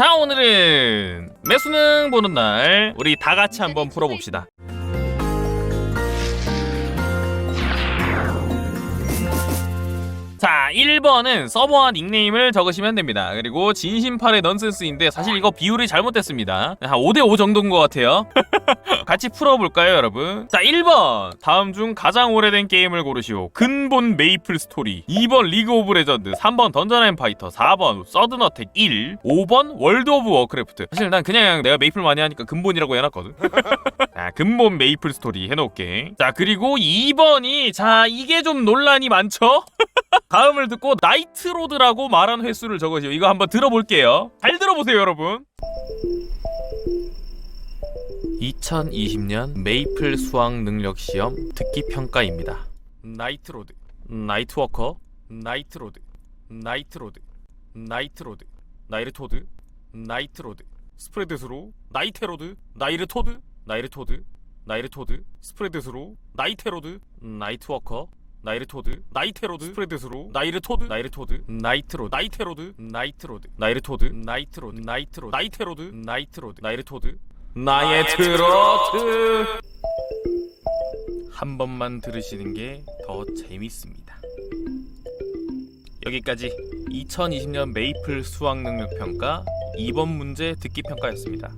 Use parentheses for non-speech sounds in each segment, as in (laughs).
자 오늘은 매수능 보는 날. 우리 다 같이 한번 풀어봅시다. 자 1번은 서버와 닉네임을 적으시면 됩니다. 그리고 진심팔의 넌센스인데 사실 이거 비율이 잘못됐습니다. 한 5대5 정도인 것 같아요. (laughs) 같이 풀어볼까요 여러분? 자 1번. 다음 중 가장 오래된 게임을 고르시오. 근본 메이플 스토리. 2번 리그 오브 레전드. 3번 던전 앤 파이터. 4번 서든 어택 1 5번 월드 오브 워크래프트. 사실 난 그냥 내가 메이플 많이 하니까 근본이라고 해놨거든. (laughs) 자 근본 메이플 스토리 해놓을게. 자 그리고 2번이 자 이게 좀 논란이 많죠? (laughs) 다음을 듣고 나이트로드라고 말한 횟수를 적으시오. 이거 한번 들어볼게요. 잘 들어보세요 여러분. 2020년 메이플 수학 능력 시험 듣기 평가입니다. 나이트로드, 나이트워커, 나이트로드, 나이트로드, 나이트로드, 나이르토드, 나이트로드, 스프레드스로, 나이테로드, 나이르토드, 나이르토드, 나이르토드, 스프레드스로, 나이테로드, 나이트워커, 나이르토드, 나이테로드, 스프레드스로, 나이르토드, 나이르토드, 나이트로, 나이테로드, 나이트로드, 나이르토드, 나이트로드, 나이트로, 나이테로드, 나이트로드, 나이르토드, 나의 트로트. 한 번만 들으시는 게 더 재밌습니다. 여기까지 2020년 메이플 수학 능력 평가 2번 문제 듣기 평가였습니다.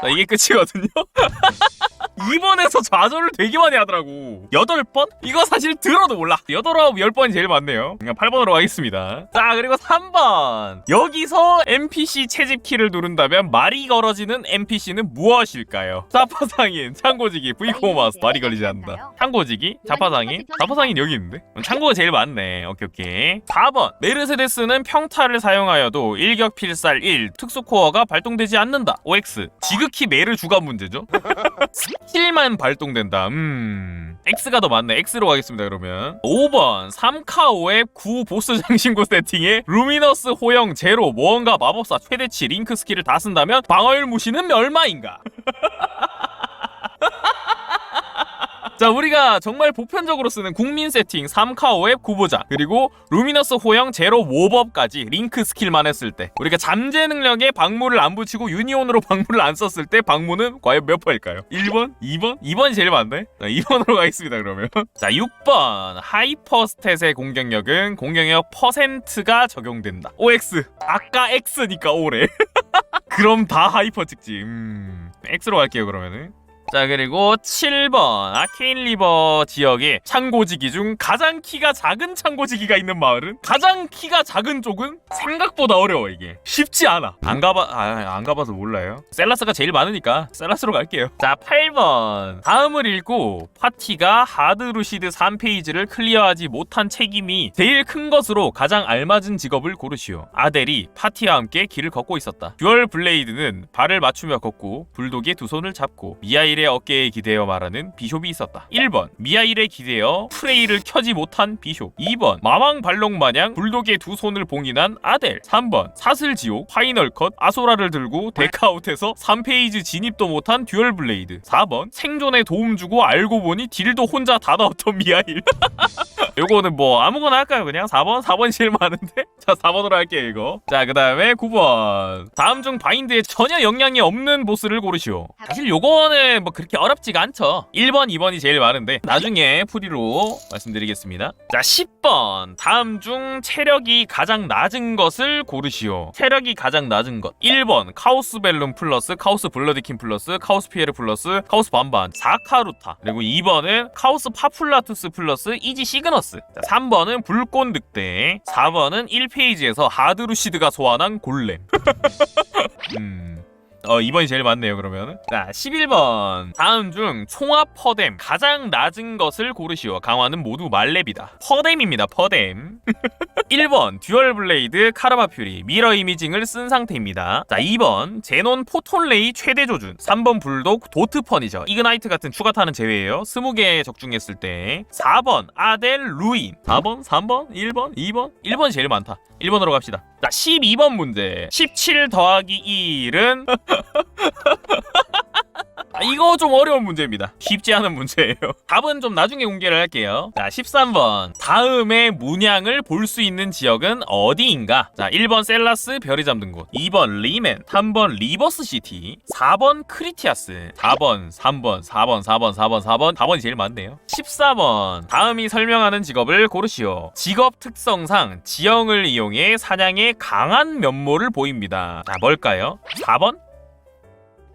자, 이게 끝이거든요. (laughs) 2번에서 좌절을 되게 많이 하더라고. 8번? 이거 사실 들어도 몰라. 8, 9, 10번이 제일 많네요. 그냥 8번으로 가겠습니다. 자, 그리고 3번. 여기서 NPC 채집 키를 누른다면 말이 걸어지는 NPC는 무엇일까요? 자파상인, 창고지기, 브이코마스 말이 걸리지 않는다. 창고지기, 자파상인, 자파상인 여기 있는데? 창고가 제일 많네. 오케이, 오케이. 4번. 메르세데스는 평타를 사용하여도 일격 필살 1, 특수 코어가 발동되지 않는다. OX. 지극히 메르 주간 문제죠. (laughs) 스킬만 발동된다. 음. X가 더 많네. X로 가겠습니다, 그러면. 5번. 3카오의 9 보스 장신구 세팅에 루미너스 호영 제로 무언가 마법사 최대치 링크 스킬을 다 쓴다면 방어율 무시는 얼마인가? (laughs) 자 우리가 정말 보편적으로 쓰는 국민 세팅 3카오의 구보자 그리고 루미너스 호영 제로 모법까지 링크 스킬만 했을 때 우리가 잠재 능력에 방무를 안 붙이고 유니온으로 (laughs) 방무를 안 썼을 때 방무는 과연 몇 퍼일까요? 1번? 2번? 2번이 제일 많네? 자 2번으로 (laughs) 가겠습니다 그러면 자 6번 하이퍼 스탯의 공격력은 공격력 퍼센트가 적용된다 OX 아까 X니까 O래 (laughs) 그럼 다 하이퍼 찍지 음 X로 갈게요 그러면은 자 그리고 7번. 아케인 리버 지역에 창고지기 중 가장 키가 작은 창고지기가 있는 마을은 가장 키가 작은 쪽은 생각보다 어려워 이게. 쉽지 않아. 안 가봐 아, 안 가봐서 몰라요. 셀라스가 제일 많으니까 셀라스로 갈게요. 자 8번. 다음을 읽고 파티가 하드루시드 3페이지를 클리어하지 못한 책임이 제일 큰 것으로 가장 알맞은 직업을 고르시오. 아델이 파티와 함께 길을 걷고 있었다. 듀얼 블레이드는 발을 맞추며 걷고 불독의 두 손을 잡고 미아 일의 어깨에 기대어 말하는 비숍이 있었다. 1번 미아일에 기대어 프레이를 켜지 못한 비숍. 2번 마왕 발록 마냥 불독의 두 손을 봉인한 아델. 3번 사슬지옥 파이널 컷 아소라를 들고 데카아웃해서 3페이지 진입도 못한 듀얼 블레이드. 4번 생존에 도움 주고 알고 보니 딜도 혼자 다 넣었던 미아일. (laughs) 요거는 뭐 아무거나 할까요 그냥? 4번? 4번이 제일 많은데? (laughs) 자 4번으로 할게요 이거. 자 그 다음에 9번. 다음 중 바인드에 전혀 영향이 없는 보스를 고르시오. 사실 요거는 뭐 그렇게 어렵지가 않죠. 1번 2번이 제일 많은데 나중에 풀이로 말씀드리겠습니다. 자 10번. 다음 중 체력이 가장 낮은 것을 고르시오. 체력이 가장 낮은 것. 1번. 카오스 벨룸 플러스 카오스 블러드킨 플러스 카오스 피에르 플러스 카오스 반반. 사카루타. 그리고 2번은 카오스 파풀라투스 플러스 이지 시그너스. 자, 3번은 불꽃 늑대. 4번은 1페이지에서 하드루시드가 소환한 골렘. (laughs) 음. 어 2번이 제일 많네요 그러면. 자 11번. 다음 중 총합 퍼뎀. 가장 낮은 것을 고르시오. 강화는 모두 말렙이다. 퍼뎀입니다 퍼뎀. (laughs) 1번 듀얼 블레이드 카르마 퓨리. 미러 이미징을 쓴 상태입니다. 자 2번 제논 포톤 레이 최대 조준. 3번 불독 도트 퍼니저 이그나이트 같은 추가타는 제외예요. 20개 적중했을 때. 4번 아델 루인. 4번 3번 1번 2번. 1번이 제일 많다 1번으로 갑시다. 자 12번 문제. 17 더하기 1은 (laughs) 아, 이거 좀 어려운 문제입니다. 쉽지 않은 문제예요. (laughs) 답은 좀 나중에 공개를 할게요. 자, 13번. 다음의 문양을 볼 수 있는 지역은 어디인가? 자, 1번 셀라스 별이 잠든 곳. 2번 리맨. 3번 리버스 시티. 4번 크리티아스. 4번, 3번, 4번, 4번, 4번, 4번. 4번이 제일 많네요. 14번. 다음이 설명하는 직업을 고르시오. 직업 특성상 지형을 이용해 사냥의 강한 면모를 보입니다. 자, 뭘까요? 4번?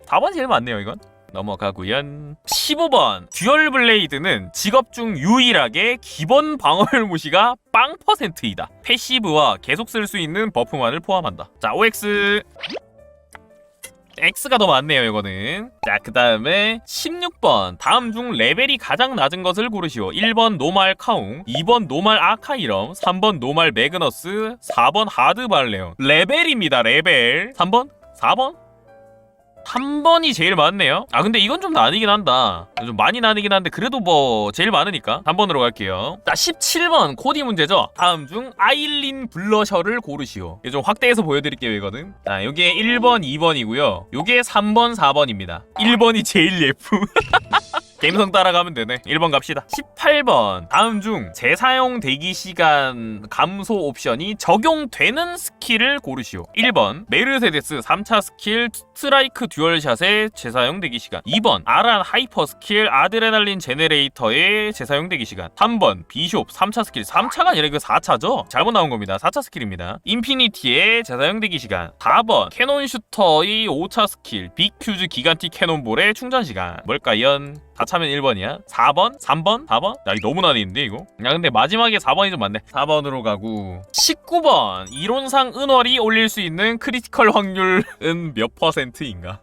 4번이 제일 많네요, 이건. 넘어가구연 15번. 듀얼 블레이드는 직업 중 유일하게 기본 방어율 무시가 빵 퍼센트이다. 패시브와 계속 쓸 수 있는 버프만을 포함한다. 자 OX X가 더 많네요 이거는. 자 그 다음에 16번. 다음 중 레벨이 가장 낮은 것을 고르시오. 1번 노말 카웅 2번 노말 아카이럼 3번 노말 매그너스 4번 하드 발레온. 레벨입니다 레벨. 3번? 4번 3번이 제일 많네요. 아 근데 이건 좀 나뉘긴 한다. 좀 많이 나뉘긴 한데 그래도 뭐 제일 많으니까 3번으로 갈게요. 자 17번 코디 문제죠. 다음 중 아일린 블러셔를 고르시오. 이거 좀 확대해서 보여드릴게요 이거는. 자 요게 1번 2번이고요. 요게 3번 4번입니다. 1번이 제일 예쁨. (laughs) 감성 따라가면 되네. 1번 갑시다. 18번. 다음 중 재사용 대기 시간 감소 옵션이 적용되는 스킬을 고르시오. 1번. 메르세데스 3차 스킬 스트라이크 듀얼샷의 재사용 대기 시간. 2번. 아란 하이퍼 스킬 아드레날린 제네레이터의 재사용 대기 시간. 3번. 비숍 3차 스킬. 3차가 아니라 이거 4차죠? 잘못 나온 겁니다. 4차 스킬입니다. 인피니티의 재사용 대기 시간. 4번. 캐논 슈터의 5차 스킬. 빅 큐즈 기간티 캐논볼의 충전 시간. 뭘까요? 다 차면 1번이야. 4번? 3번? 4번? 야, 이거 너무 나뉘는데, 이거? 야, 근데 마지막에 4번이 좀 많네. 4번으로 가고. 19번. 이론상 은월이 올릴 수 있는 크리티컬 확률은 몇 퍼센트인가?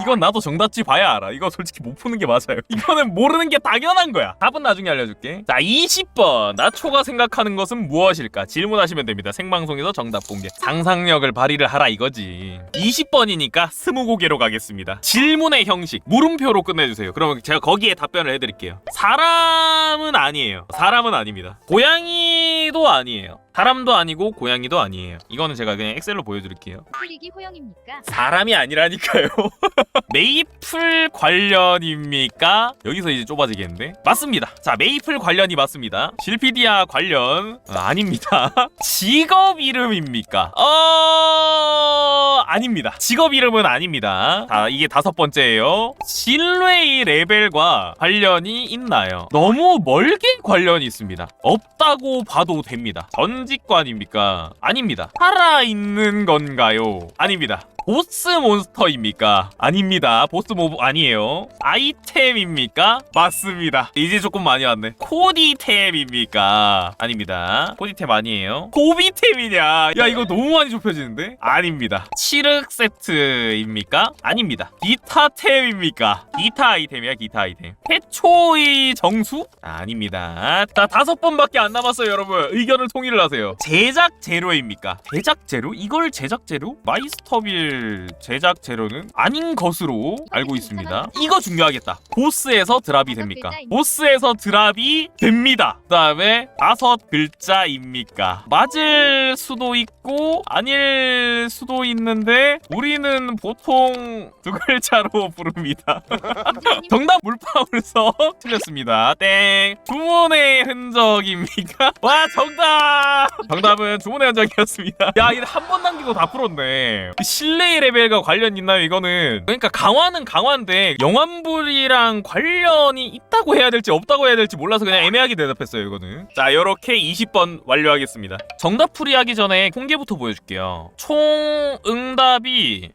이건 나도 정답지 봐야 알아. 이거 솔직히 못 푸는 게 맞아요. (laughs) 이거는 모르는 게 당연한 거야. 답은 나중에 알려줄게. 자, 20번. 나초가 생각하는 것은 무엇일까? 질문하시면 됩니다. 생방송에서 정답 공개. 상상력을 발휘를 하라 이거지. 20번이니까 스무고개로 가겠습니다. 질문의 형식. 물음표로 끝내주세요. 그러면 제가 거기에 답변을 해드릴게요. 사람은 아니에요. 사람은 아닙니다. 고양이도 아니에요. 사람도 아니고 고양이도 아니에요. 이거는 제가 그냥 엑셀로 보여드릴게요. 풀리기 호영입니까? 사람이 아니라니까요. (laughs) 메이플 관련입니까? 여기서 이제 좁아지겠는데? 맞습니다. 자, 메이플 관련이 맞습니다. 실피디아 관련 어, 아닙니다. (laughs) 직업 이름입니까? 어 아닙니다. 직업 이름은 아닙니다. 자, 이게 다섯 번째예요. 실뢰이 레벨과 관련이 있나요? 너무 멀게 관련이 있습니다. 없다고 봐도 됩니다. 전직관입니까? 아닙니다. 살아있는 건가요? 아닙니다. 보스 몬스터입니까? 아닙니다. 보스 모브 아니에요. 아이템입니까? 맞습니다. 이제 조금 많이 왔네. 코디템입니까? 아닙니다. 코디템 아니에요. 고비템이냐? 야 이거 너무 많이 좁혀지는데? 아닙니다. 칠흑 세트입니까? 아닙니다. 기타템입니까? 기타 아이템이야 기타 아이템. 태초의 정수? 아닙니다. 자 다섯 번밖에 안 남았어요 여러분. 의견을 통일을 하세요. 제작 재료입니까? 제작 재료? 이걸 제작 재료? 마이스터빌 제작 재료는 아닌 것으로 알고 있습니다. 이거 중요하겠다. 보스에서 드랍이 됩니까? 보스에서 드랍이 됩니다. 그 다음에 다섯 글자입니까? 맞을 수도 있고 아닐 수도 있는데 우리는 보통 두 글자로 (laughs) 부릅니다. (laughs) 정답 물방울서 (laughs) 틀렸습니다. 땡. 주문의 흔적입니까? 와 정답. 정답은 주문의 흔적이었습니다. 야 이거 한번 남기고 다 풀었네. 실내 의 레벨과 관련 있나요 이거는? 그러니까 강화는 강화인데 영환불이랑 관련이 있다고 해야 될지 없다고 해야 될지 몰라서 그냥 애매하게 대답했어요 이거는. 자 이렇게 20번 완료하겠습니다. 정답 풀이하기 전에 통계부터 보여줄게요. 총 응답이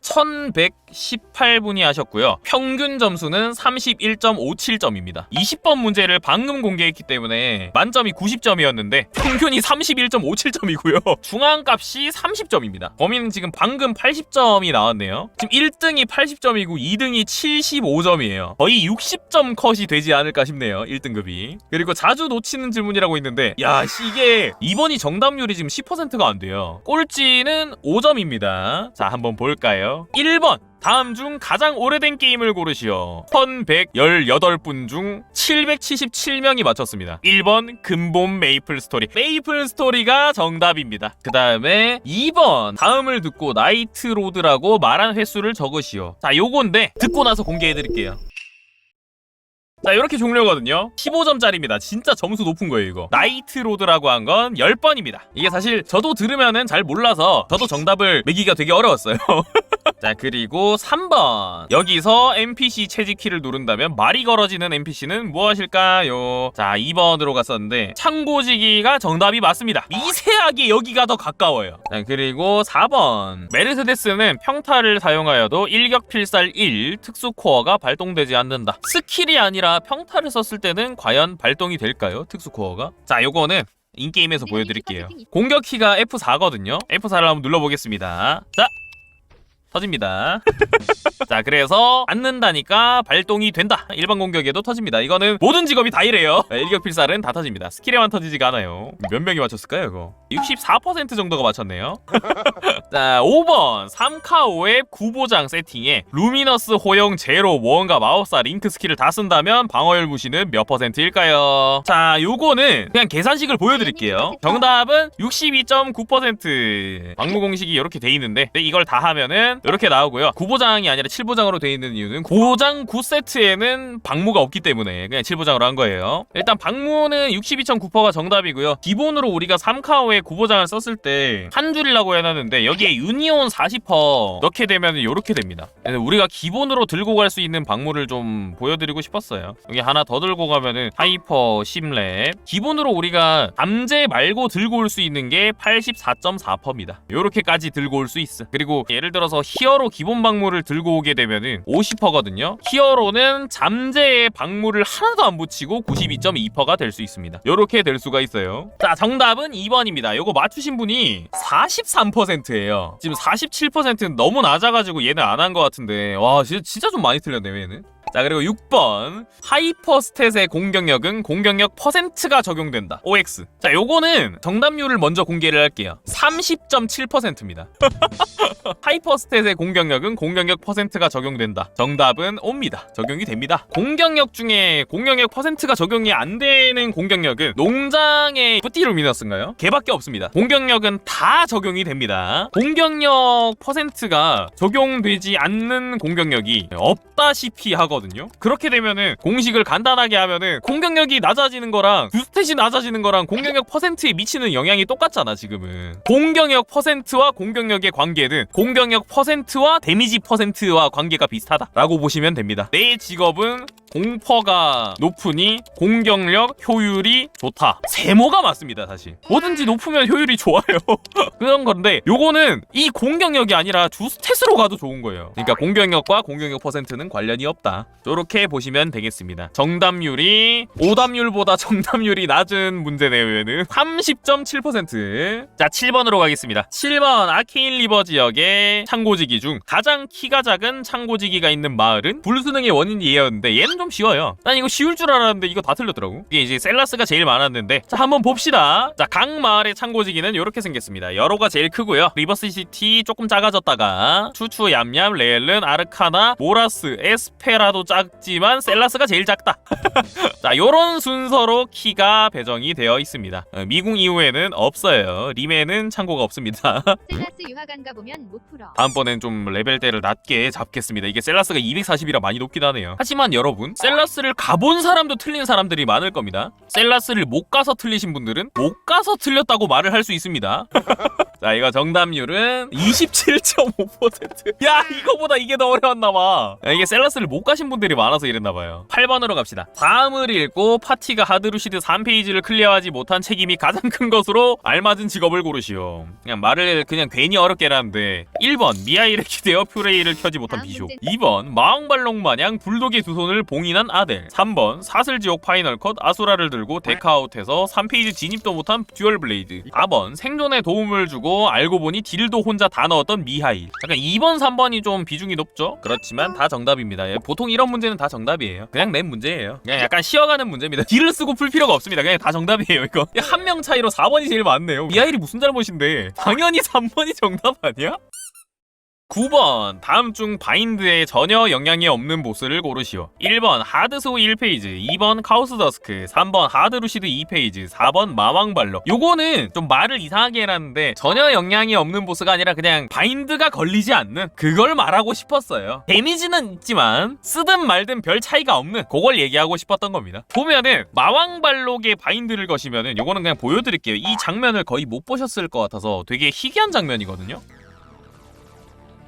1118분이 하셨고요. 평균 점수는 31.57점입니다. 20번 문제를 방금 공개했기 때문에 만점이 90점이었는데 평균이 31.57점이고요. 중앙값이 30점입니다. 범인은 지금 방금 80점이 나왔네요. 지금 1등이 80점이고 2등이 75점이에요. 거의 60점 컷이 되지 않을까 싶네요. 1등급이. 그리고 자주 놓치는 질문이라고 있는데 야, 씨, 이게 2번이 정답률이 지금 10%가 안 돼요. 꼴찌는 5점입니다. 자, 한번 볼까요? 1번 다음 중 가장 오래된 게임을 고르시오. 1118분 중 777명이 맞췄습니다. 1번 근본 메이플 스토리. 메이플 스토리가 정답입니다. 그 다음에 2번 다음을 듣고 나이트 로드라고 말한 횟수를 적으시오. 자, 요건데 듣고 나서 공개해 드릴게요. 자 이렇게 종료거든요 15점짜리입니다 진짜 점수 높은 거예요 이거 나이트 로드라고 한 건 10번입니다 이게 사실 저도 들으면은 잘 몰라서 저도 정답을 매기기가 되게 어려웠어요 (laughs) 자 그리고 3번. 여기서 NPC 채집키를 누른다면 말이 걸어지는 NPC는 무엇일까요? 자 2번으로 갔었는데 창고지기가 정답이 맞습니다. 미세하게 여기가 더 가까워요. 자 그리고 4번. 메르세데스는 평타를 사용하여도 일격필살 1 특수 코어가 발동되지 않는다. 스킬이 아니라 평타를 썼을 때는 과연 발동이 될까요? 특수 코어가? 자 요거는 인게임에서 보여드릴게요. 공격 키가 F4거든요. F4를 한번 눌러보겠습니다. 자 터집니다. (laughs) 자, 그래서 앉는다니까 발동이 된다. 일반 공격에도 터집니다. 이거는 모든 직업이 다 이래요. 네, 일격 필살은 다 터집니다. 스킬에만 터지지가 않아요. 몇 명이 맞췄을까요, 이거? 64% 정도가 맞췄네요. (laughs) 자, 5번 3카5의 구보장 세팅에 루미너스 호영 제로 무언가 마법사 링크 스킬을 다 쓴다면 방어율 무시는 몇 퍼센트일까요? 자, 요거는 그냥 계산식을 보여드릴게요. 정답은 62.9%. 방무 공식이 이렇게 돼 있는데 근데 이걸 다 하면은 이렇게 나오고요. 9보장이 아니라 7보장으로 돼 있는 이유는 9보장 9세트에는 방무가 없기 때문에 그냥 7보장으로 한 거예요. 일단 방무는 62.9%가 정답이고요. 기본으로 우리가 3카오에 9보장을 썼을 때 한 줄이라고 해놨는데 여기에 유니온 40% 넣게 되면 이렇게 됩니다. 우리가 기본으로 들고 갈 수 있는 방무를 좀 보여드리고 싶었어요. 여기 하나 더 들고 가면은 하이퍼 10랩 기본으로 우리가 암제 말고 들고 올 수 있는 게 84.4%입니다. 이렇게까지 들고 올 수 있어. 그리고 예를 들어서 히어로 기본 방무를 들고 오게 되면은 50%거든요. 히어로는 잠재의 방무를 하나도 안 붙이고 92.2%가 될 수 있습니다. 이렇게 될 수가 있어요. 자, 정답은 2번입니다. 요거 맞추신 분이 43%예요. 지금 47%는 너무 낮아가지고 얘는 안 한 것 같은데 와 진짜, 진짜 좀 많이 틀렸네요 얘는. 자 그리고 6번. 하이퍼 스탯의 공격력은 공격력 퍼센트가 적용된다. OX 자 요거는 정답률을 먼저 공개를 할게요. 30.7%입니다. (laughs) 하이퍼 스탯의 공격력은 공격력 퍼센트가 적용된다. 정답은 O입니다. 적용이 됩니다. 공격력 중에 공격력 퍼센트가 적용이 안 되는 공격력은 농장의 뿌띠루미너스인가요? 걔밖에 없습니다. 공격력은 다 적용이 됩니다. 공격력 퍼센트가 적용되지 않는 공격력이 없다시피 하거든요 그렇게 되면은 공식을 간단하게 하면은 공격력이 낮아지는 거랑 두 스탯이 낮아지는 거랑 공격력 퍼센트에 미치는 영향이 똑같잖아 지금은. 공격력 퍼센트와 공격력의 관계는 공격력 퍼센트와 데미지 퍼센트와 관계가 비슷하다라고 보시면 됩니다. 내 직업은 공퍼가 높으니 공격력 효율이 좋다. 세모가 맞습니다 사실. 뭐든지 높으면 효율이 좋아요. (laughs) 그런 건데 요거는 이 공격력이 아니라 주 스탯으로 가도 좋은 거예요. 그러니까 공격력과 공격력 퍼센트는 관련이 없다. 저렇게 보시면 되겠습니다. 정답률이 오답률보다 (laughs) 정답률이 낮은 문제네요 얘는 30.7%자 7번으로 가겠습니다. 7번 아케인 리버 지역의 창고지기 중 가장 키가 작은 창고지기가 있는 마을은 불수능의 원인이 얘였는데 얘는 좀 쉬워요. 난 이거 쉬울 줄 알았는데 이거 다 틀렸더라고. 이게 이제 셀라스가 제일 많았는데. 자 한번 봅시다. 자 각 마을의 창고지기는 이렇게 생겼습니다. 여로가 제일 크고요. 리버스시티 조금 작아졌다가 추추 얌얌 레일른 아르카나 모라스 에스페라도 작지만 셀라스가 제일 작다. (laughs) 자 요런 순서로 키가 배정이 되어 있습니다. 어, 미궁 이후에는 없어요. 림에는 창고가 없습니다. (laughs) 셀라스 유화관 가 보면 못 풀어. 다음번엔 좀 레벨대를 낮게 잡겠습니다. 이게 셀라스가 240이라 많이 높긴 하네요. 하지만 여러분, 셀라스를 가본 사람도 틀린 사람들이 많을 겁니다. 셀라스를 못 가서 틀리신 분들은 못 가서 틀렸다고 말을 할 수 있습니다. (laughs) 자, 이거 정답률은 27.5%. 야, 이거보다 이게 더 어려웠나봐. 이게 셀라스를 못 가신 분들이 많아서 이랬나봐요. 8번으로 갑시다. 다음을 읽고 파티가 하드루시드 3페이지를 클리어하지 못한 책임이 가장 큰 것으로 알맞은 직업을 고르시오. 그냥 말을 그냥 괜히 어렵게 해놨는데 1번 미아일에 기대어 퓨레이를 켜지 못한 문제. 2번 마왕발롱 마냥 불독의 두 손을 봉 인한 아델. 3번 사슬지옥 파이널 컷 아수라를 들고 데카아웃해서 3페이지 진입도 못한 듀얼 블레이드. 4번 생존에 도움을 주고 알고 보니 딜도 혼자 다 넣었던 미하일. 약간 2번 3번이 좀 비중이 높죠? 그렇지만 다 정답입니다. 예, 보통 이런 문제는 다 정답이에요. 그냥 낸 문제예요. 그냥 약간 쉬어가는 문제입니다. 딜을 쓰고 풀 필요가 없습니다. 그냥 다 정답이에요 이거. 한 명 차이로 4번이 제일 많네요. 미하일이 무슨 잘못인데? 당연히 3번이 정답 아니야? 9번. 다음 중 바인드에 전혀 영향이 없는 보스를 고르시오. 1번 하드소우 1페이지 2번 카우스더스크 3번 하드루시드 2페이지 4번 마왕발로. 요거는 좀 말을 이상하게 해놨는데 전혀 영향이 없는 보스가 아니라 그냥 바인드가 걸리지 않는 그걸 말하고 싶었어요. 데미지는 있지만 쓰든 말든 별 차이가 없는 그걸 얘기하고 싶었던 겁니다. 보면은 마왕발록의 바인드를 거시면은 요거는 그냥 보여드릴게요. 이 장면을 거의 못 보셨을 것 같아서 되게 희귀한 장면이거든요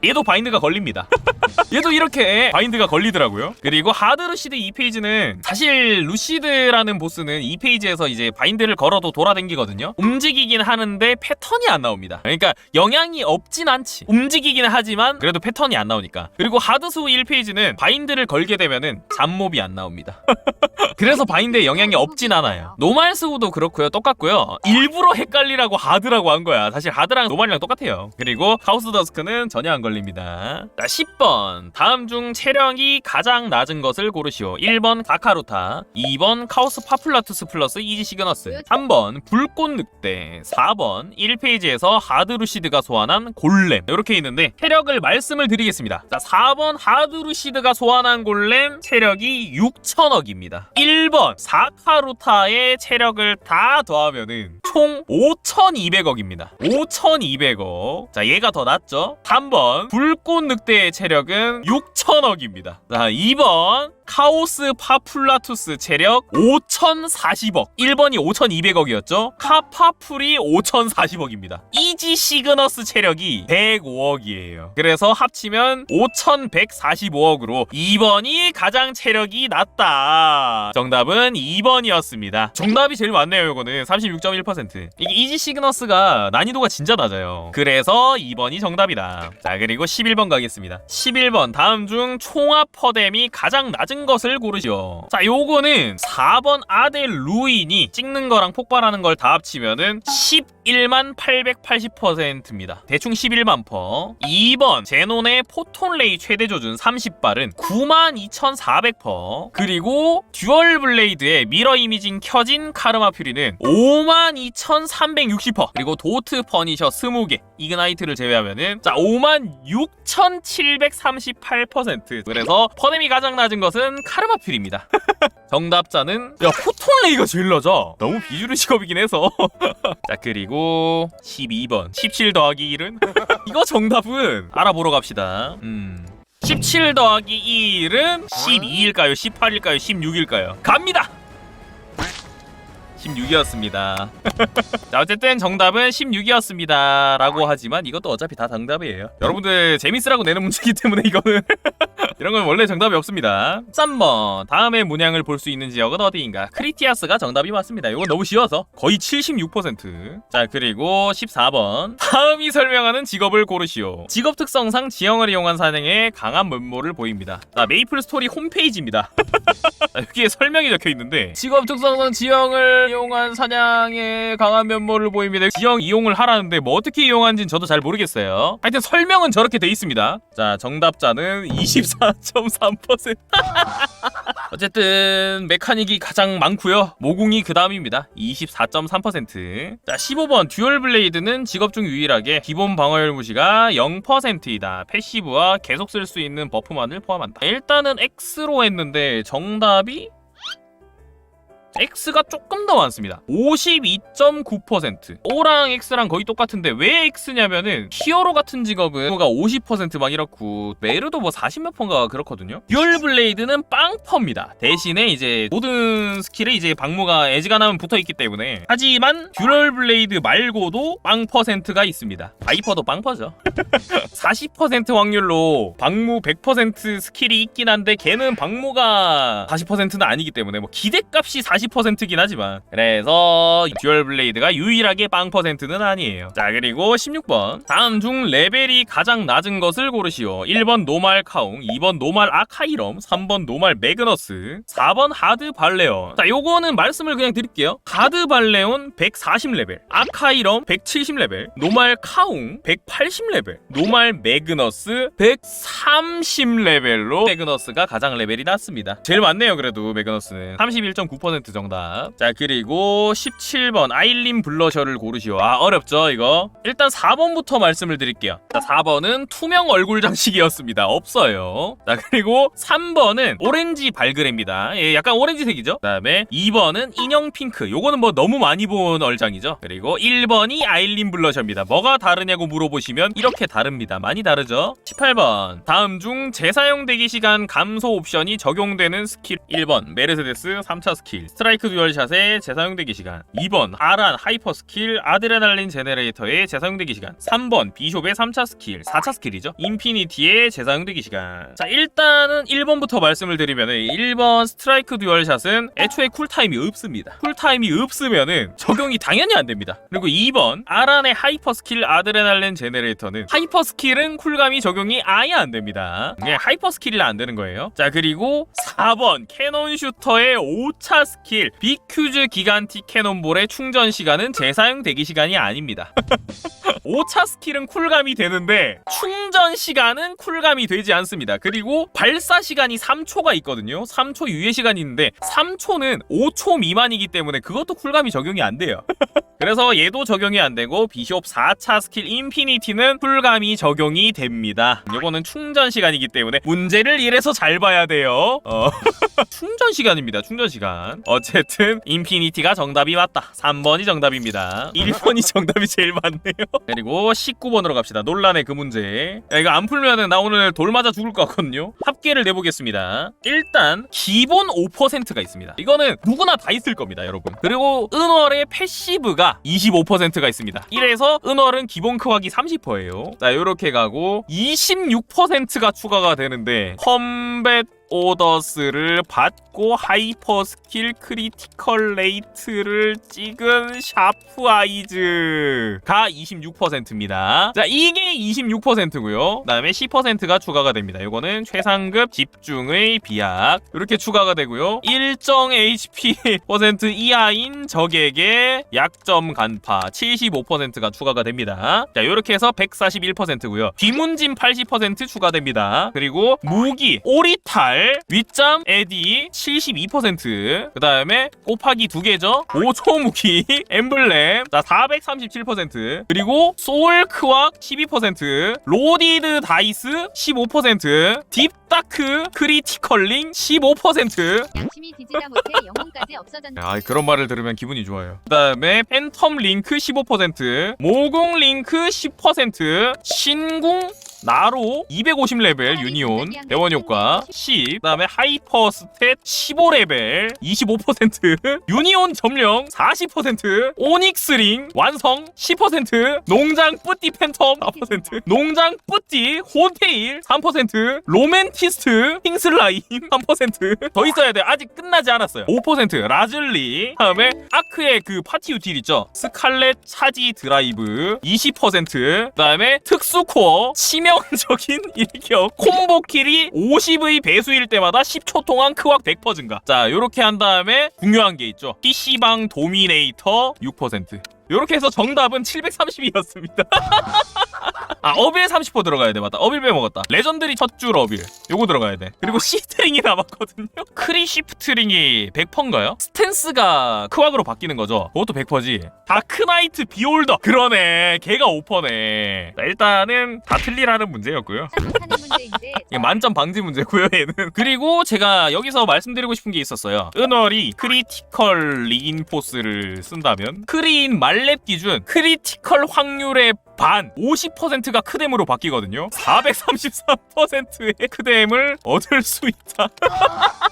얘도 바인드가 걸립니다. (laughs) 얘도 이렇게 바인드가 걸리더라고요. 그리고 하드 루시드 2페이지는 사실 루시드라는 보스는 2페이지에서 이제 바인드를 걸어도 돌아다니거든요. 움직이긴 하는데 패턴이 안 나옵니다. 그러니까 영향이 없진 않지. 움직이긴 하지만 그래도 패턴이 안 나오니까. 그리고 하드소우 1페이지는 바인드를 걸게 되면은 잡몹이 안 나옵니다. (laughs) 그래서 바인드에 영향이 없진 않아요. 노말 스우도 그렇고요. 똑같고요. 일부러 헷갈리라고 하드라고 한 거야. 사실 하드랑 노말이랑 똑같아요. 그리고 하우스 더스크는 전혀 안 걸 립니다. 자, 10번. 다음 중 체력이 가장 낮은 것을 고르시오. 1번 가카루타, 2번 카오스 파플라투스 플러스 이지 시그너스, 3번 불꽃 늑대, 4번 1페이지에서 하드루시드가 소환한 골렘. 이렇게 있는데 체력을 말씀을 드리겠습니다. 자, 4번 하드루시드가 소환한 골렘 체력이 6천억입니다. 1번 사카루타의 체력을 다 더하면은 총 5,200억입니다. 5,200억. 자, 얘가 더 낫죠? 3번 불꽃 늑대의 체력은 6천억입니다. 자, 2번 카오스 파플라투스 체력 5,040억. 1번이 5,200억이었죠? 카파풀이 5,040억입니다. 이지 시그너스 체력이 105억이에요. 그래서 합치면 5,145억으로 2번이 가장 체력이 낮다. 정답은 2번이었습니다. 정답이 제일 많네요, 이거는. 36.1%. 이게 이지 시그너스가 난이도가 진짜 낮아요. 그래서 2번이 정답이다. 자, 그리고 11번 가겠습니다. 11번 다음 중 총합 퍼뎀이 가장 낮은 것을 고르죠. 자, 요거는 4번 아델 루인이 찍는 거랑 폭발하는 걸 다 합치면은 11만 880%입니다. 대충 11만 퍼. 2번 제논의 포톤레이 최대 조준 30발은 9만 2,400퍼. 그리고 듀얼 블레이드의 미러 이미징 켜진 카르마 퓨리는 5만 2,360퍼. 그리고 도트 퍼니셔 20개 이그나이트를 제외하면은 자 5만 6,738%. 그래서 퍼뎀이 가장 낮은 것은 카르마 퓨리입니다. (laughs) 정답자는 야 포톤레이가 제일 낮아. 너무 비주류 직업이긴 해서. (laughs) 자 그리고 12번 17 더하기 1은 (laughs) 이거 정답은 알아보러 갑시다. 음. 17 더하기 1은 12일까요? 18일까요? 16일까요? 갑니다. 16이었습니다. (laughs) 자, 어쨌든 정답은 16이었습니다. 라고 하지만 이것도 어차피 다 정답이에요. 여러분들 재밌으라고 내는 문제이기 때문에 이거는 (laughs) 이런 건 원래 정답이 없습니다. 3번 다음의 문양을 볼 수 있는 지역은 어디인가? 크리티아스가 정답이 맞습니다. 이건 너무 쉬워서 거의 76%. 자 그리고 14번 다음이 설명하는 직업을 고르시오. 직업 특성상 지형을 이용한 사냥에 강한 면모를 보입니다. 자 메이플 스토리 홈페이지입니다. (laughs) 자, 여기에 설명이 적혀 있는데 직업 특성상 지형을 이용한 사냥에 강한 면모를 보입니다. 지형 이용을 하라는데 뭐 어떻게 이용하는지는 저도 잘 모르겠어요. 하여튼 설명은 저렇게 돼 있습니다. 자 정답자는 24.3%. (laughs) 어쨌든 메카닉이 가장 많고요. 모궁이 그 다음입니다. 24.3%. 자 15번 듀얼 블레이드는 직업 중 유일하게 기본 방어율 무시가 0%이다. 패시브와 계속 쓸 수 있는 버프만을 포함한다. 일단은 X로 했는데 정답이 X가 조금 더 많습니다. 52.9%. O랑 X랑 거의 똑같은데 왜 X냐면은 히어로 같은 직업은 가 50%만 이렇고 메르도 뭐 40몇 퍼인가 그렇거든요. 듀얼 블레이드는 빵퍼입니다. 대신에 이제 모든 스킬에 이제 방무가 에지간하면 붙어 있기 때문에 하지만 듀얼 블레이드 말고도 빵 퍼센트가 있습니다. 바이퍼도 빵퍼죠. (laughs) 40% 확률로 방무 100% 스킬이 있긴 한데 걔는 방무가 40%는 아니기 때문에 뭐 기대값이 40%긴 하지만 그래서 듀얼 블레이드가 유일하게 빵 퍼센트는 아니에요. 자 그리고 16번 다음 중 레벨이 가장 낮은 것을 고르시오. 1번 노말 카웅, 2번 노말 아카이럼, 3번 노말 매그너스, 4번 하드 발레온. 자 요거는 말씀을 그냥 드릴게요. 하드 발레온 140레벨, 아카이럼 170레벨, 노말 카웅 180레벨, 노말 매그너스 130레벨로 매그너스가 가장 레벨이 낮습니다. 제일 많네요 그래도 매그너스는 31.9% 100% 정답. 자, 그리고 17번 아일린 블러셔를 고르시오. 아, 어렵죠, 이거? 일단 4번부터 말씀을 드릴게요. 자, 4번은 투명 얼굴 장식이었습니다. 없어요. 자, 그리고 3번은 오렌지 발그레입니다. 예, 약간 오렌지색이죠. 그 다음에 2번은 인형 핑크. 요거는 뭐 너무 많이 본 얼장이죠. 그리고 1번이 아일린 블러셔입니다. 뭐가 다르냐고 물어보시면 이렇게 다릅니다. 많이 다르죠? 18번. 다음 중 재사용 대기 시간 감소 옵션이 적용되는 스킬 1번 메르세데스 3차 스킬 스트라이크 듀얼샷의 재사용 대기 시간 2번 아란 하이퍼 스킬 아드레날린 제네레이터의 재사용 대기 시간 3번 비숍의 3차 스킬 4차 스킬이죠. 인피니티의 재사용 대기 시간. 자 일단은 1번부터 말씀을 드리면 1번 스트라이크 듀얼샷은 애초에 쿨타임이 없습니다. 쿨타임이 없으면은 적용이 당연히 안 됩니다. 그리고 2번 아란의 하이퍼 스킬 아드레날린 제네레이터는 하이퍼 스킬은 쿨감이 적용이 아예 안 됩니다. 그냥 하이퍼 스킬이라 안 되는 거예요. 자 그리고 4번 캐논 슈터의 5차 스킬 비큐즈 기간틱 캐논볼의 충전 시간은 재사용 대기 시간이 아닙니다 (laughs) 5차 스킬은 쿨감이 되는데 충전 시간은 쿨감이 되지 않습니다. 그리고 발사 시간이 3초가 있거든요. 3초 유예 시간이 있는데 3초는 5초 미만이기 때문에 그것도 쿨감이 적용이 안 돼요. 그래서 얘도 적용이 안 되고 비숍 4차 스킬 인피니티는 쿨감이 적용이 됩니다. 이거는 충전 시간이기 때문에 문제를 이래서 잘 봐야 돼요. 어. (laughs) 충전 시간입니다. 충전 시간. 어 쨌든 인피니티가 정답이 맞다. 3번이 정답입니다. 1번이 (laughs) 정답이 제일 많네요. 그리고 19번으로 갑시다. 논란의 그 문제. 야, 이거 안 풀면은 나 오늘 돌 맞아 죽을 것 같거든요. 합계를 내보겠습니다. 일단 기본 5%가 있습니다. 이거는 누구나 다 있을 겁니다, 여러분. 그리고 은월의 패시브가 25%가 있습니다. 이래서 은월은 기본 크각이 30%예요. 자, 요렇게 가고 26%가 추가가 되는데 컴뱃 오더스를 받고 하이퍼 스킬 크리티컬 레이트를 찍은 샤프 아이즈가 26%입니다. 자, 이게 26%고요. 그다음에 10%가 추가가 됩니다. 이거는 최상급 집중의 비약 이렇게 추가가 되고요. 일정 HP 퍼센트 이하인 적에게 약점 간파 75%가 추가가 됩니다. 자, 이렇게 해서 141%고요. 뒤문진 80% 추가됩니다. 그리고 무기 오리탈 윗점 에디 72%그 다음에 곱하기 두 개죠. 5초 무기 (laughs) 엠블렘. 자 437% 그리고 소울 크왁 12% 로디드 다이스 15% 딥다크 크리티컬링 15% 양심이 뒤지다 못해 영혼까지 없어졌네. 아 그런 말을 들으면 기분이 좋아요. 그다음에 팬텀 링크 15%, 모공 링크 10%, 신궁 나로 250레벨 유니온 대원 효과 10 그다음에 하이퍼 스탯 15레벨 25% 유니온 점령 40% 오닉스 링 완성 10% 농장 뿌띠 팬텀 4% 농장 뿌띠 호테일 3% 로맨티스트 킹슬라임 3%더 있어야 돼. 아직 끝나지 않았어요. 5% 라즐리. 다음에 아크의 그 파티 유틸 있죠? 스칼렛 차지 드라이브 20% 그다음에 특수 코어 치명 적인 (laughs) 일격. 콤보 킬이 50의 배수일 때마다 10초 동안 크왁 100% 증가. 자 요렇게 한 다음에 중요한 게 있죠. PC방 도미네이터 6% 요렇게 해서 정답은 730이었습니다. (laughs) 아 어빌 30% 들어가야 돼. 맞다. 어빌 빼먹었다. 레전드리 첫 줄 어빌. 요거 들어가야 돼. 그리고 (laughs) C스트링이 남았거든요. 크리시프트링이 100%인가요? 스탠스가 크왁으로 바뀌는 거죠. 그것도 100%지. 다크나이트 비올더. 그러네. 걔가 5%네. 자, 일단은 다 틀리라는 문제였고요. (laughs) 이게 만점 방지 문제고요 얘는. 그리고 제가 여기서 말씀드리고 싶은 게 있었어요. 은월이 크리티컬 리인포스를 쓴다면 크리인 말렙 기준 크리티컬 확률의 반 50%가 크뎀으로 바뀌거든요 433%의 크뎀을 얻을 수 있다 (laughs)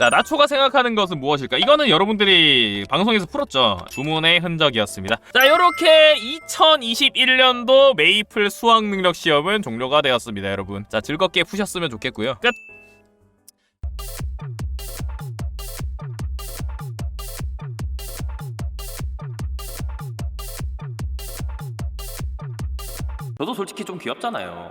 자, 나초가 생각하는 것은 무엇일까? 이거는 여러분들이 방송에서 풀었죠. 주문의 흔적이었습니다. 자, 요렇게 2021년도 메이플 수학 능력 시험은 종료가 되었습니다, 여러분. 자, 즐겁게 푸셨으면 좋겠고요. 끝! 저도 솔직히 좀 귀엽잖아요.